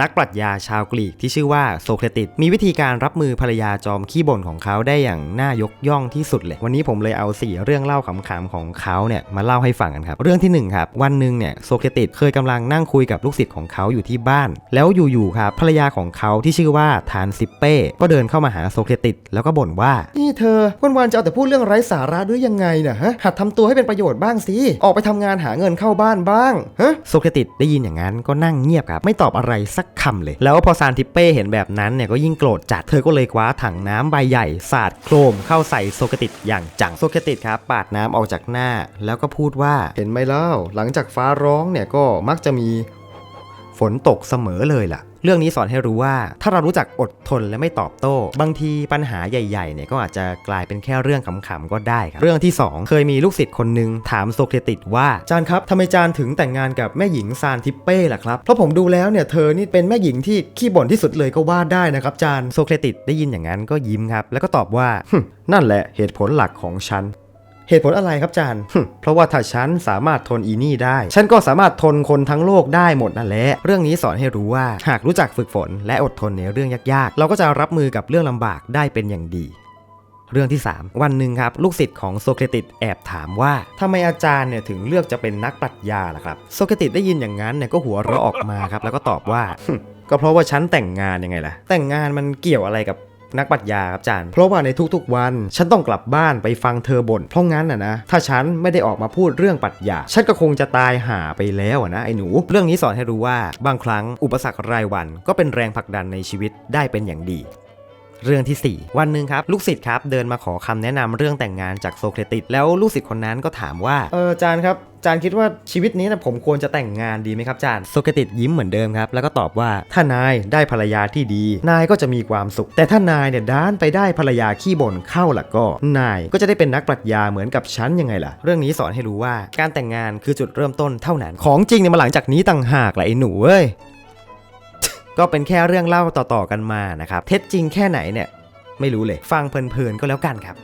นักปรัชญาชาวกรีกที่ชื่อว่าโซเครติสมีวิธีการรับมือภรรยาจอมขี้บ่นของเขาได้อย่างน่ายกย่องที่สุดเลย วันนี้ผมเลยเอาสี่เรื่องเล่าขำๆของเขาเนี่ยมาเล่าให้ฟังกันครับ เรื่องที่หนึ่งครับวันหนึ่งเนี่ยโซเครติสเคยกำลังนั่งคุยกับลูกศิษย์ของเขาอยู่ที่บ้าน แล้วอยู่ๆครับภรรยาของเขาที่ชื่อว่าทานซิปเป้ก็เดินเข้ามาหาโซเครติสแล้วก็บ่นว่า นี่เธอวันๆจะเอาแต่พูดเรื่องไร้สาระด้วยยังไงนะฮะหัดทำตัวให้เป็นประโยชน์บ้างสิออกไปทำงานหาเงินเข้าบ้านบ้างฮะโซเครติสได้ยินอย่างนั้นก็นั่งเงียบครับไม่ตอบอะไรสักคำเลย แล้วพอซานทิเป้เห็นแบบนั้นเนี่ยก็ยิ่งโกรธจัด เธอก็เลยคว้าถังน้ำใบใหญ่สาดโครมเข้าใส่โซเครติดอย่างจัง โซเครติดครับปาดน้ำออกจากหน้า แล้วก็พูดว่า เห็นไหมเล่า หลังจากฟ้าร้องเนี่ยก็มักจะมี ฝนตกเสมอเลยล่ะ เรื่องนี้สอนให้รู้ว่า ถ้าเรารู้จักอดทนและไม่ตอบโต้ บางทีปัญหาใหญ่ๆเนี่ยก็อาจจะกลายเป็นแค่เรื่องขำๆก็ได้ครับ เรื่องที่ 2 เคยมีลูกศิษย์คนหนึ่งถามโซเครติสว่าจานครับทำไมจานถึงแต่งงานกับแม่หญิงซานทิปเป้ล่ะครับเพราะผมดูแล้วเนี่ยเธอนี่เป็นแม่หญิงที่ขี้บ่นที่สุดเลยก็ว่าได้นะครับจานโซเครติสได้ยินอย่างนั้นก็ยิ้มครับแล้วก็ตอบว่านั่นแหละเหตุผลหลักของฉัน เหตุผลอะไรครับจานเพราะว่าถ้าฉันสามารถทนอีนี่ได้ ฉันก็สามารถทนคนทั้งโลกได้หมดนั่นแหละ เรื่องนี้สอนให้รู้ว่า หากรู้จักฝึกฝน และอดทนในเรื่องยากๆ เราก็จะรับมือกับเรื่องลำบากได้เป็นอย่างดีเรื่องที่ 3 วันหนึ่งครับ ลูกศิษย์ของโซเครติสแอบถามว่าทำไมอาจารย์เนี่ยถึงเลือกจะเป็นนักปรัชญาล่ะครับโซเครติสได้ยินอย่างนั้นเนี่ยก็หัวเราะออกมาครับ แล้วก็ตอบว่า ก็เพราะว่าฉันแต่งงานยังไงล่ะ แต่งงานมันเกี่ยวอะไรกับ นักปรัชญาครับอาจารย์เพราะว่าในทุกๆวัน ฉันต้องกลับบ้านไปฟังเธอบ่นเพราะงั้นน่ะนะถ้าฉันไม่ได้ออกมาพูดเรื่องปรัชญาฉันก็คงจะตายหาไปแล้วอะนะไอ้หนู เรื่องนี้สอนให้รู้ว่าบางครั้งอุปสรรครายวันก็เป็นแรงผลักดันในชีวิตได้เป็นอย่างดี เรื่องทีสี่ 4 วันหนึ่งครับ ลูกศิษย์ครับ เดินมาขอคำแนะนำเรื่องแต่งงานจากโซเครติสแล้วลูกศิษย์คนนั้นก็ถามว่า เออจานครับจานคิดว่าชีวิตนี้นะผมควรจะแต่งงานดีไหมครับจานโซเครติสยิ้มเหมือนเดิมครับ แล้วก็ตอบว่าถ้านายได้ภรรยาที่ดี นายก็จะมีความสุข แต่ถ้านายเนี่ยด้านไปได้ภรรยาขี้บ่นเข้าล่ะก็ นายก็จะได้เป็นนักปรัชญาเหมือนกับฉันยังไงล่ะ เรื่องนี้สอนให้รู้ว่าการแต่งงานคือจุดเริ่มต้นเท่านั้น ของจริงเนี่ยมาหลังจากนี้ต่างหากแหละไอ้หนูเอ้ย ก็เป็นแค่เรื่องเล่าต่อๆกันมานะครับ เท็จจริงแค่ไหนเนี่ยไม่รู้เลย ฟังเพลินๆก็แล้วกันครับ